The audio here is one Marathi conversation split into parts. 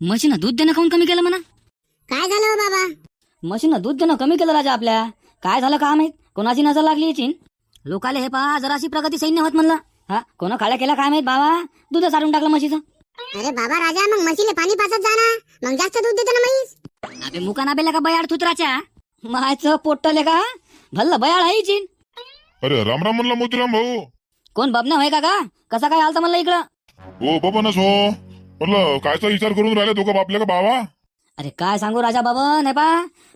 म्हशीनं दूध देणं खाऊन कमी केलं म्हणा. काय झालं हो बाबा? म्हशीनं दूध देणं कमी केलं राजा आपल्या. काय झालं का माहीत? कोणाची नजर लागली याची लोकाले हे पहा जराशी प्रगती सैन्य होत म्हणलं. हा कोणा काळ्या केला काय माहीत बाबा? दूध सारून टाकलं म्हशीचं. अरे बाबा राजा मग म्हशीले पाणी पाचत जा ना. मग जास्त दूध देतो ना म्हैस. अबे मुकाना बेल्या का बयाड थुत्राच्या? मायचं पोट्टले का? भल्लं बयाड आहे हिची. अरे राम राम म्हणला मोतीराम भाऊ. कोण बबना होय का का कसा काय आलता म्हणलं इकडं? हो बाबा हो. म्हणलं कायचा विचार करून राहिले दोघं बापले का बाबा अरे काय सांगू राजा बाबा नाही पा.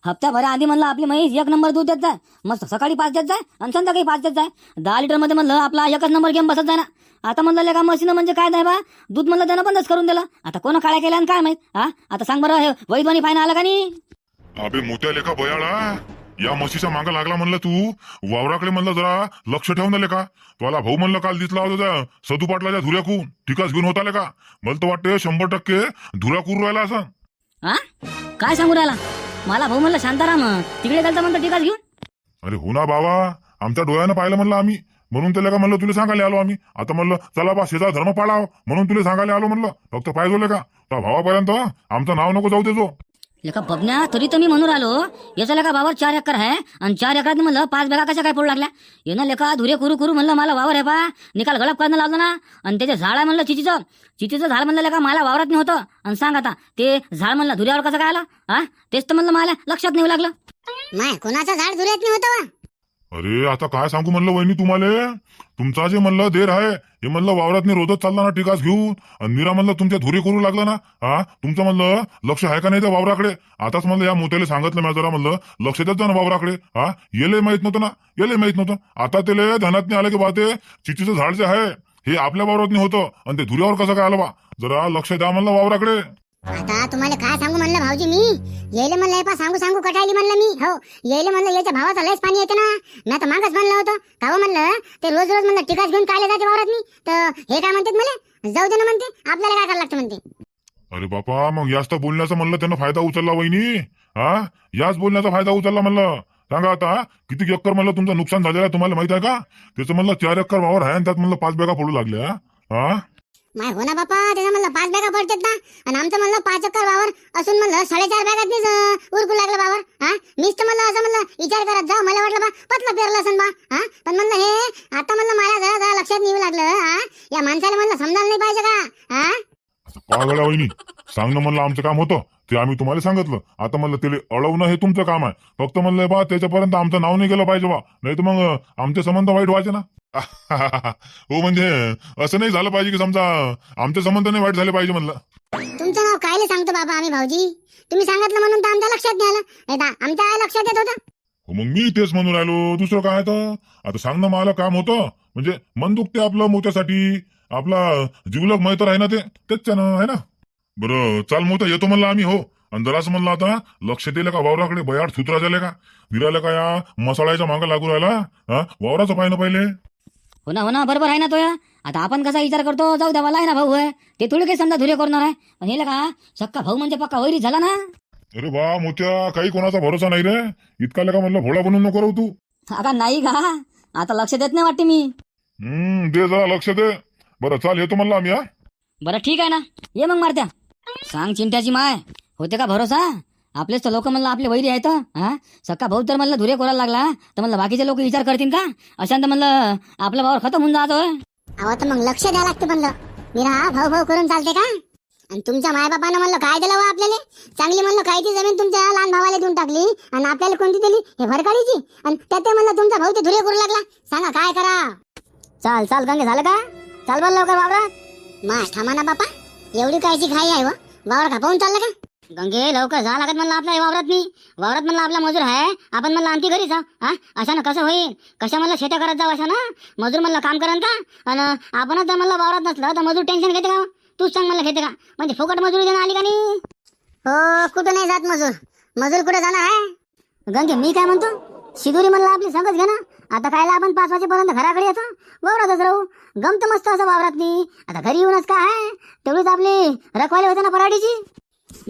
हप्त्याभरा आधी म्हणलं आपली म्हैस एक नंबर दूध देत जाय. मस्त सकाळी पाच देत जाय आणि संध्याकाळी पाच देत जाय. दहा लिटरमध्ये म्हणलं आपला एकच नंबर गेम बसत जाय ना. आता म्हणलं का मशीन म्हणजे काय नाही बा. दूध म्हणलं त्यानं बंदच करून दिलं. आता कोणा काळ्या केल्या आणि काय माहीत हा? आता सांग बरं हे वैद्वानी फायना आलं का नाही? अबे मोत्या लेखा बयाळा. या म्हशीच्या मागं लागला म्हणलं तू? वावराकडे म्हणलं जरा लक्ष ठेवून आले का? तुला भाऊ म्हणलं काल दिसला होता सदू पाटलाच्या धुऱ्याकून. ठिकाच घेऊन होता का? मला तर वाटतं शंभर टक्के धुऱ्या करून राहिला असं. हा काय सांगू राहिला? मला भाऊ म्हणलं शांताराम तिकडे गेलता म्हणतो टिकाच घेऊन? अरे हो ना बाबा आमच्या डोळ्यानं पाहिलं म्हणलं आम्ही. म्हणून त्याला का म्हणलं तुला सांगायला आलो आम्ही? आता म्हणलं चला बा शेजा धर्म पाळाव. म्हणून तुला सांगायला आलो म्हणलं. फक्त पाहिजे का? भावापर्यंत आमचं नाव नको जाऊ देतो लेका बबन्या तरी तर मी म्हणून राहिलो याचा लेका वावर चार एकर आहे आणि चार एकरात म्हणलं पाच बेगा कशा काय पडू लागल्या? येणं लेका धुरे कुरू कुरू म्हणलं मला वावर आहे पा निकाल गळप करणं लावलं ना आणि त्याचं झाड आहे म्हणलं चिचीचं चिचीचं झाड म्हणलं लेका मला वावरात नाही होतं आणि सांग आता ते झाड म्हणलं धुऱ्यावर कसं काय आलं? हा? तेच तर म्हणलं मला लक्षात नाही लागलं. माय कोणाचं झाड धुऱ्यात नाही होतं अरे आता काय सांगू म्हणलं वहिनी तुम्हाला? तुमचा जे म्हणलं देर आहे हे म्हणलं वावरात रोजच चालला ना टिकास घेऊन. आणि मीरा म्हणलं तुमच्या धुरी करू लागला ना? हा? तुमचं म्हणलं लक्ष आहे का नाही त्या वावराकडे? आताच म्हणलं या मोत्याला सांगितलं मी जरा म्हणलं. लक्ष देत जा ना वावराकडे. हा? येले माहीत नव्हतं ना? येले माहीत नव्हतं. आता त्याला ध्यानात आलं की बा ते चिचीचं झाड जे आहे हे आपल्या वावरात होतं. आणि ते धुऱ्यावर कसं काय आलं बा? जरा लक्ष द्या म्हणलं वावराकडे. आता तुम्हाला काय सांगू म्हणलं भाऊजी मी? येले म्हणलं हे पा सांगू सांगू कटायली म्हणलं मी. हो येले म्हणलं याच्या भावाचा लयच पाणी येते ना. मी आता मागच म्हणलं होतं. काव म्हणलं ते रोज रोज म्हणलं टिकाच घेऊन काय जाते वावरात मी. तर हे काय म्हणतात मला? जाऊ दे ना म्हणते. आपल्याला काय करायला लागतं म्हणते? अरे बापा मग याच तर बोलण्याचा म्हणलं त्यानं फायदा उचलला वहिनी. हा? याच बोलण्याचा फायदा उचलला म्हणलं. सांगा आता किती एकर म्हणलं तुमचं नुकसान झालेलं आहे तुम्हाला माहीत आहे का? त्याचं म्हणलं चार एकर वावर आहे आणि त्यात म्हणलं पाच बॅगा पडू लागल्या. हा? माय हो ना बापा त्याचं म्हणलं पाच बॅगा पडतात ना. आणि आमचं म्हणलं पाच एकर वावर असून म्हणलं साडेचार बॅगात उरकू लागलं वावर. हा? मीच तर म्हणलं असं म्हणलं विचार करत जाऊ मला वाटलं बा पतलं पेरलं असेल बा. हा? पण म्हणलं हे आता म्हणलं मला जरा जरा लक्षात येऊ लागलं. हा? या माणसाला म्हणलं समजायला नाही पाहिजे का? हा? पागला वहिनी. सांगणं म्हणलं आमचं काम होतं. ते आम्ही तुम्हाला सांगितलं. आता म्हणलं त्याला अडवणं हे तुमचं काम आहे. फक्त म्हणलं बा त्याच्यापर्यंत आमचं नाव नाही गेलं पाहिजे बा. नाही तर मग आमचे संबंध वाईट व्हायचे ना. हो म्हणजे असं नाही झालं पाहिजे की समजा आमचे संबंध नाही वाईट झाले पाहिजे म्हणलं. तुमचं नाव कायले सांगतो बाबा आम्ही भाऊजी? तुम्ही सांगितलं म्हणून आमच्या लक्षात नाही आलं. नाही आमच्या काय लक्षात येत होतं. हो मग मी तेच म्हणून राहिलो. दुसरं काय तर? आता सांगणं मला काम होतं. म्हणजे मन दुखते आपलं मोत्यासाठी. आपला जीवलग मैत्र आहे ना ते. तेच त्यानं आहे ना? बरं चाल मोठं येतो म्हणलं आम्ही हो. जरासं म्हणलं आता लक्ष दिलं का वावराकडे बयाड सुत्रा झाले का? विरायला का या मसाळ्याच्या मागं लागू राहिला? हा? वावराचं पाहिजे पहिले. हो ना हो ना बरोबर आहे ना तो या. आता आपण कसा विचार करतो जाऊ द्या मला आहे ना भाऊ आहे ते थोडी काही समजा धुरे करणार आहे. पण हे का सक्का भाऊ म्हणजे पक्का वैरी झाला ना. अरे बा मोत्या काही कोणाचा भरोसा नाही रे. इतका का म्हणलं भोळा बनून नको राहू तू. आता नाही का आता लक्ष देत नाही वाटते मी. हम्म दे जरा लक्ष दे. बरं चाल येतो म्हणलं आम्ही हा. बरं ठीक आहे ना. ये मग मारत्या. सांग चिंट्याची माय. होते का भरोसा? आपलेच तर लोक म्हणलं आपले वैरी आहेत हा? सक्का भाऊ तर म्हणलं धुरे कोरायला लागला तर म्हणलं बाकीचे लोक विचार करतील का? अशांत म्हणलं आपला भाऊ खतम होऊन जातो अहो तर मग लक्ष द्यावं लागतं म्हणलं. मीरा भाऊ भाऊ करून चालते का? आणि तुमच्या मायबापानं म्हणलं काय दिलं हो आपल्याला? चांगली म्हणलं काय ती जमीन तुमच्या लहान भावाला देऊन टाकली. आणि आपल्याला कोणती दिली? हे भरकाडीची आणि त्यात ते म्हणलं तुमचा भाऊ ते धुरे करू लागला. सांगा काय करा? चाल चाल गंगे झालं का? चाल बरं लवकर बाबा मा थांबा ना बापा. एवढी कायची घाई आहे व वावर खापावून चाललं का? गंगे लवकर जा लागत म्हणलं आपल्या वावरात मी. वावरात म्हणलं आपला मजूर आहे. आपण म्हणलं आणखी घरीच आहो. हा? अशा ना कसं होईल? कशा म्हणलं शेत्या करत जाऊ अशा ना मजूर म्हणलं काम करा का? आणि आपणच जर म्हणलं वावरात नसलं तर मजूर टेन्शन घेते का तूच सांग मला घेते का? म्हणजे फुकट मजुरी देणं आली का नाही? हो कुठं नाही जात मजूर. मजूर कुठे जाणार आहे? गंगे मी काय म्हणतो? शिदोरी म्हणलं आपली संगच घे ना. आता खायला आपण पाच वाजेपर्यंत घराकडे येतो. वावरातच राहू हो. गमत मस्त असं वावरात नाही आता घरी येऊनच काय आहे? तेवढीच आपली रखवाली होते ना पराठीची?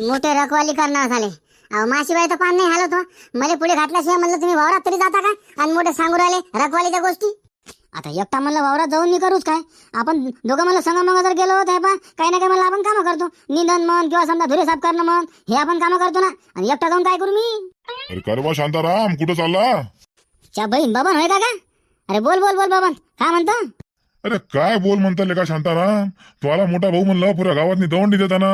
मोठे रखवाली करणार झाले. अहो माशीबाई तर पान नाही हालत हो. मला पुढे घातल्याशिवाय म्हणलं तुम्ही वावरात तरी जाता का? आणि मोठे सांगू राहिले रखवालीच्या गोष्टी. आता एकटा म्हणलं वावरात जाऊन मी करूच काय? आपण दोघं म्हणलं संग मग जर गेलो तर बा काही ना काही मला आपण कामं करतो. निंदन म्हण किंवा समजा धुरे साफ करणं म्हण हे आपण कामं करतो ना. आणि एकटा जाऊन काय करू मी? अरे का शांताराम कुठं चालला? च्या बहीण बाबा होय का का अरे बोल बोल बोल बाबा काय म्हणता? अरे काय बोल म्हणता का शांताराम? तुम्हाला मोठा भाऊ म्हणलं पुऱ्या गावातनी दवंडी देताना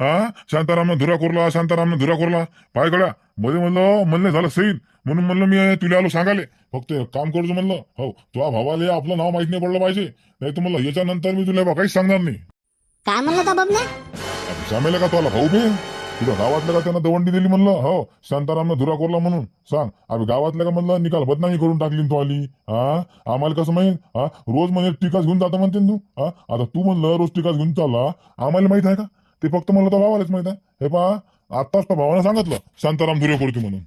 हा? शांतारामनं धुरा कोरला शांतारामनं धुरा कोरला. पाय गड्या मध्ये म्हणलं म्हणलं झालं सैन म्हणून म्हणलं मी तुला आलो सांगाले फक्त एक काम करतो म्हणलं. हो तुझ्या भावाले आपलं नाव माहीत नाही पडलं पाहिजे. नाही तर म्हणलं याच्यानंतर मी तुला बा काहीच सांगणार नाही. काय म्हणलं बाबने आता शामेल का तुला भाऊ बे? तुझ्या गावातल्या का त्यानं दवंडी दिली म्हणलं? हो शांतारामनं धुरा कोरला म्हणून. सांग अरे गावातल्या का म्हणलं? निकाल बदनामी करून टाकली न तू आली. हा? आम्हाला कसं माहीत? हा? रोज म्हणे टिकाच घेऊन जाता म्हणते न तू. हा? आता तू म्हणलं रोज टिकाच घेऊन चालला. आम्हाला माहीत आहे का? ते फक्त म्हणलं तर भावालाच माहीत आहे. हे पहा आत्ताच तर भावानं सांगितलं शांताराम धुरे कोरते म्हणून.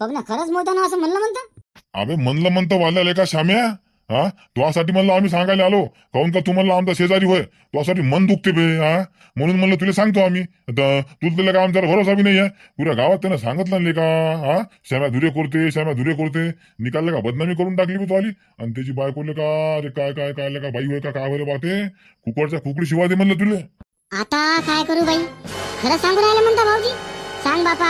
बाबना खरंच मोठ्यानं असं म्हणलं म्हणता? अबे म्हणलं म्हणतं वाल्याला का श्याम्या हा? तुझ्यासाठी म्हणलं आम्ही सांगायला आलो. काहून का तू म्हणलं आमचा शेजारी होय? तुझ्यासाठी मन दुखते बे हा? म्हणून म्हणलं तुला सांगतो आम्ही. आता तुला त्याला का भरोसा बी नाही आहे पुऱ्या गावात त्यानं सांगितलं नाही का? हा? श्याम्या धुरे करते श्याम्या धुरे करते. निकालले का? बदनामी करून टाकली मी तो आली. आणि त्याची बायकोले का अरे काय काय काय का बाई होय का काय होय बाते कुकडच्या कुकडी शिवाय म्हणलं तुले. आता काय करू बाई? खरं सांगू राहिलं म्हणता भाऊजी? सांग बापा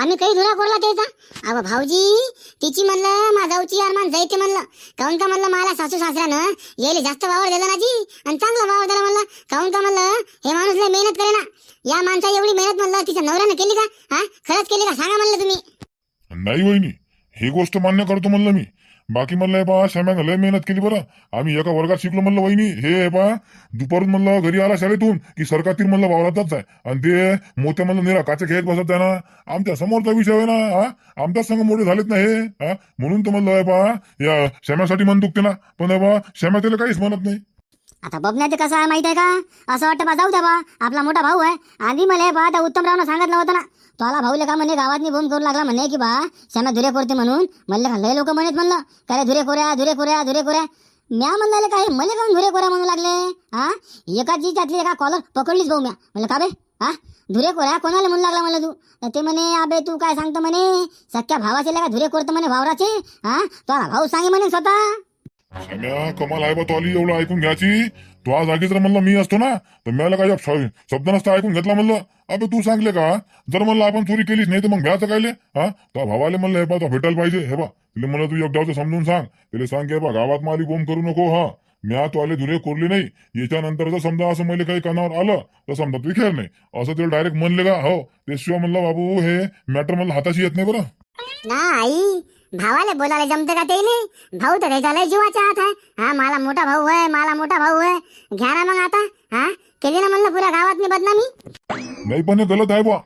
आम्ही काही धुरा कोरला त्याचा. अव भाऊजी तिची म्हणलं माझाऊची अरमान जायते म्हणलं. काऊन का म्हणलं मला सासू सासऱ्यानं यायला जास्त वावर दिला ना जी? आणि चांगला वावर दिला म्हणलं. काऊन का म्हणलं हे माणूस लय मेहनत करे ना या माणसा एवढी मेहनत म्हणलं तिच्या नवऱ्यानं केली का? हा? खरंच केली का? सांगा म्हणलं तुम्ही. नाही वहिनी ही गोष्ट मान्य करतो म्हणलं मी. बाकी म्हणलं हे पहा श्याम्यानं लय मेहनत केली बरं. आम्ही एका वर्गात शिकलो म्हणलं वहिनी. हे हे पहा दुपारून म्हणलं घरी आला शाळेतून की सरकातील म्हणलं वावरातच आहे आणि ते मोठ्या म्हणलं निरा काचे खेळत बसत आहे ना. आमच्या समोरचा विषय आहे ना हा. आमच्याच संघ मोठे झालेत ना हे हा. म्हणून तर म्हणलं हे पहा या श्याम्यासाठी मन दुखते ना. पण हे पहा श्याम्या त्याला काहीच म्हणत नाही. आता बघण्याचं ते कसं आहे माहीत आहे का? असं वाटतं बा जाऊ द्या बा. आपला मोठा भाऊ आहे. आधी मला बा त्या उत्तमरावनं सांगितलं होतं ना. पाला भाऊले का म्हणे गावातनी बोंब करू लागला म्हणे की बा? श्यामा धुरे कोरते म्हणून. म्हणले का लय लोक म्हणत म्हणलं. काय धुरे कोऱ्या धुरे कोऱ्या धुरे कोऱ्या म्या म्हणलं काय? मले काऊन धुरे कोऱ्या म्हणू लागले? हा एकाची त्यातली एका कॉलर पकडलीच भाऊ म्या. म्हणलं का बे? हा धुरे कोऱ्या कोणाला म्हणू लागला मला तू? ते म्हणे अबे तू काय सांगतो म्हणे? सख्या भावाचे का धुरे कोरतो म्हणे भावराचे हा तुला भाऊ सांगे म्हणे स्वतः. कमाल आहे बा तो आली एवढं ऐकून घ्यायची तो आज जागी जर म्हणलं मी असतो ना? तर मला काय शब्द नसता ऐकून घेतला म्हणलं? अबे तू सांगले का? जर म्हणलं आपण चोरी केलीच नाही तर मग भ्याचं कायले? हा? तो भावाले म्हणलं हे बा तो भेटायला पाहिजे. हे बा तिला म्हणलं तू एकदाचं समजून सांग. तिला सांग की हे बा गावात माली बोंब करू नको हा. म्या तो आले धुरे कोरले नाही. याच्यानंतर जर समजा असं मला काही कानावर आलं तर समजा तू खेळ नाही. असं तिला डायरेक्ट म्हणले का? हो. त्याशिवाय म्हणलं बाबू हे मॅटर म्हणलं हाताशी येत नाही बरं. ना आई. भावाला बोलायला जमते का ते नाही भाऊ तर त्याच्या जीवाच्या हात आहे. हा मला मोठा भाऊ आहे मला मोठा भाऊ आहे. घ्या ना मग आता हा? केली ना म्हणलं पुऱ्या गावात मी बदनामी? नाही पण हे गलत आहे बा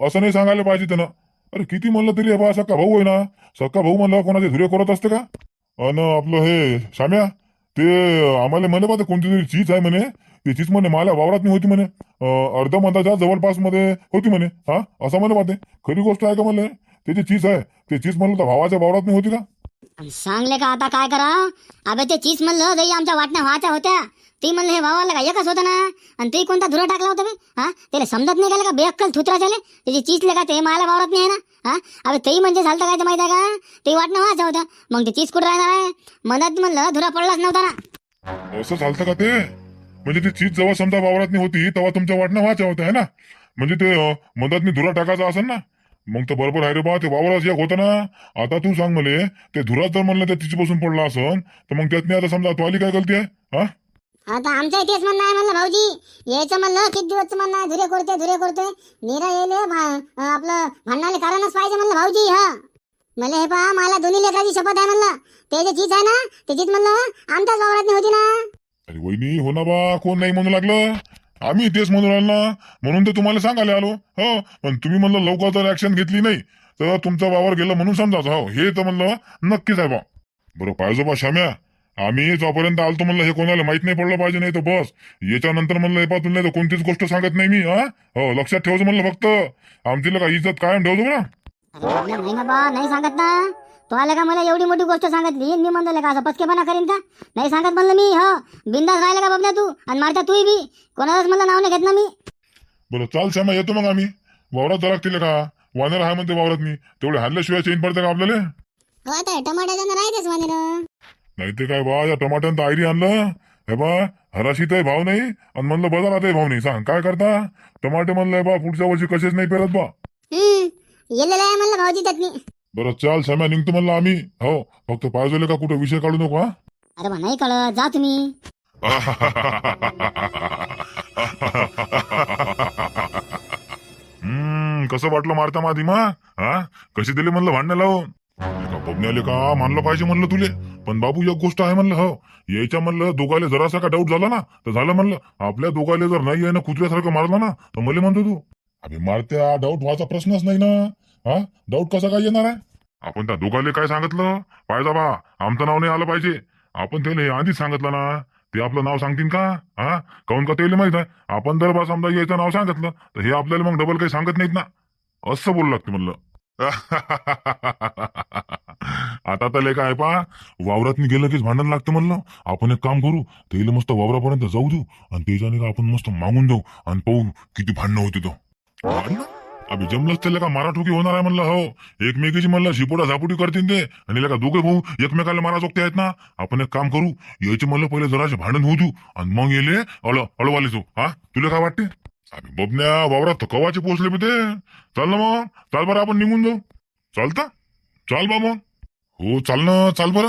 असं नाही सांगायला पाहिजे त्यानं. अरे किती म्हणलं तरी बा सक्का भाऊ आहे ना. सक्का भाऊ म्हणलं कोणाचे धुरे करत असते का? अन आपलं हे शाम्या ते आम्हाला म्हणे बा कोणती तरी चीज आहे म्हणे. ती चीज म्हणे मला वावरात नाही होती म्हणे. अर्ध अर्ध्या मंदाच्या जवळपासमध्ये होती म्हणे. हा असं म्हणे बा ते. खरी गोष्ट आहे का म्हणले त्याची चीज आहे ते चीज म्हणलं तर भावाच्या वावरात नाही होती का? सांगले का आता काय करा? अबे ते चीज म्हणलं दही आमच्या वाटण्या व्हायच्या होत्या. ती म्हणलं हे भावाला का एकच होतं ना? आणि ते कोणता धुरा टाकला होता बे? हा? त्याला समजत नाही गेलं का बेअक्कल थुत्रा झाले त्याची चीज का ते मला वावरत नाही आहे ना? हा? अबे तेही म्हणजे झालं काय ते माहिती आहे का? ते वाटणं व्हायच्या होत्या मग ते चीज कुठं राहणार आहे? मनात म्हणलं धुरा पडलाच नव्हता ना. असं चालतं का ते? म्हणजे ती चीज जेव्हा समजा वावरात नाही होती तेव्हा तुमच्या वाटण्या व्हायच्या होत्या है ना? म्हणजे ते अं, मधात मी धुरा टाकायचा असेल ना? मग तर बरोबर आहे रे बा ते वावराच एक होतं ना. आता तू सांग मले ते धुरात जर म्हणलं त्या तिची बसून पडला असन तर मग त्यातनी आता समजा तो आली काय गलती आहे हा? आता आमचं तेच म्हणणं आहे म्हणलं भाऊजी. यायचं म्हणलं किती दिवसचं म्हणणं आहे? धुरे करते धुरे करते निरा येले आपलं भांडणाले कारणच पाहिजे म्हणलं भाऊजी हा. मला हे पहा मला दोन्ही लेकराची शपथ आहे म्हणलं. ते जे चीज आहे ना ते चीज म्हणलं आमच्याच वावरात होती ना. अरे वहिनी हो ना बा कोण नाही म्हणू लागलं. आम्ही तेच म्हणून आलो ना. म्हणून तर तुम्हाला सांगायला आलो. हो पण तुम्ही म्हणलं लवकर जर ऍक्शन घेतली नाही. तर तुमचा वावर गेला म्हणून समजायचं हो हे तर म्हणलं नक्कीच आहे बा. बरं पाहिजे बा श्याम्या आम्ही जोपर्यंत आलतो म्हणलं हे कोणाला माहीत नाही पडलं पाहिजे नाही तर बस. याच्यानंतर म्हणलं हे पा तुला तर कोणतीच गोष्ट सांगत नाही मी हा? हो लक्षात ठेवतो म्हणलं फक्त. आमची का इज्जत कायम ठेवतो ना नाही सांगत ना. तो आले का मला एवढी मोठी गोष्ट सांगितली? मी म्हणतो का असं पचकेपणा करीन का? नाही सांगत म्हणलं मी हो. बिंदास राहिला का बघण्या तू? आणि मारता तूही बी. कोणालाच मला नाव नाही घेत ना मी. बरं चाल श्यामा येतो मग आम्ही. वावरात जरा लागतील का वानर आहे म्हणते वावरात मी. तेवढे हल्ल्याशिवाय चेन पडते का आपल्याला? हो आता राहतेच वानेर. नाही ते काय बा या टमाट्यानं तर आयरी आणलं. हे बा हराशीतही भाव नाही. आणि म्हणलं बाजारातही भाव नाही. सांग काय करता? टमाटे म्हणलं बा पुढच्या वर्षी कसेच नाही पेरत बा. येलेलं आहे म्हणलं भाऊजी चटणी. बरं चाल सम्या निघतो म्हणलं आम्ही. हो फक्त पाहिजे का कुठं? विषय काढू नको हा. अरे बा नाही कळत. जा तुम्ही. हम्म कसं वाटलं मारता माधी मा? हा? कशी दिली म्हणलं भांडणं लावून? एका बबण्याले का मानलं पाहिजे म्हणलं तुले. पण बाबू एक गोष्ट आहे म्हणलं हो. यायच्या म्हणलं दोघाले जरासा का डाऊट झाला ना तर झालं म्हणलं. आपल्या दोघाले जर नाही आहे ना कुत्र्यासारखं मारलं ना तर मला म्हणतो तू. अभि मारत्या डाऊट व्हायचा प्रश्नच नाही ना. हा? डाऊट कसा काय येणार आहे? आपण त्या दोघांले काय सांगितलं? पाहिजे बा आमचं नाव नाही आलं पाहिजे. आपण त्याला हे आधीच सांगितलं ना. ते आपलं नाव सांगतील का? हा? काऊन का त्याला माहीत आहे? आपण जर बा समजा यायचं नाव सांगितलं तर हे आपल्याला मग डबल काही सांगत नाहीत ना. असं बोलू लागते म्हणलं. आता तर लेखा आहे पा वावरात गेलं कीच भांडण लागतं म्हणलं. आपण एक काम करू त्याला मस्त वावरापर्यंत जाऊ देऊ. आणि त्याच्याने का आपण मस्त मागून जाऊ आणि पाहू किती भांडणं होते तो. अभि जमलंच त्याला का? माराठोकी होणार आहे म्हणलं हो. एकमेकीची म्हणलं शिपोटा झापुटी करतील ते. आणि का दोघे भाऊ एकमेकाला मारा चोकते आहेत ना? आपण एक काम करू यायचे म्हणलं पहिले जराचे भांडण होऊ देऊ. आणि मग येले अळ अळवाले जाऊ. हा? तुला काय वाटते? अभि बबन्या वावरात तर कवाचे पोचले मी ते. चाल ना मग. चाल बरं आपण निघून जाऊ. चालता? चाल बा मग. हो चाल ना. चाल बरं.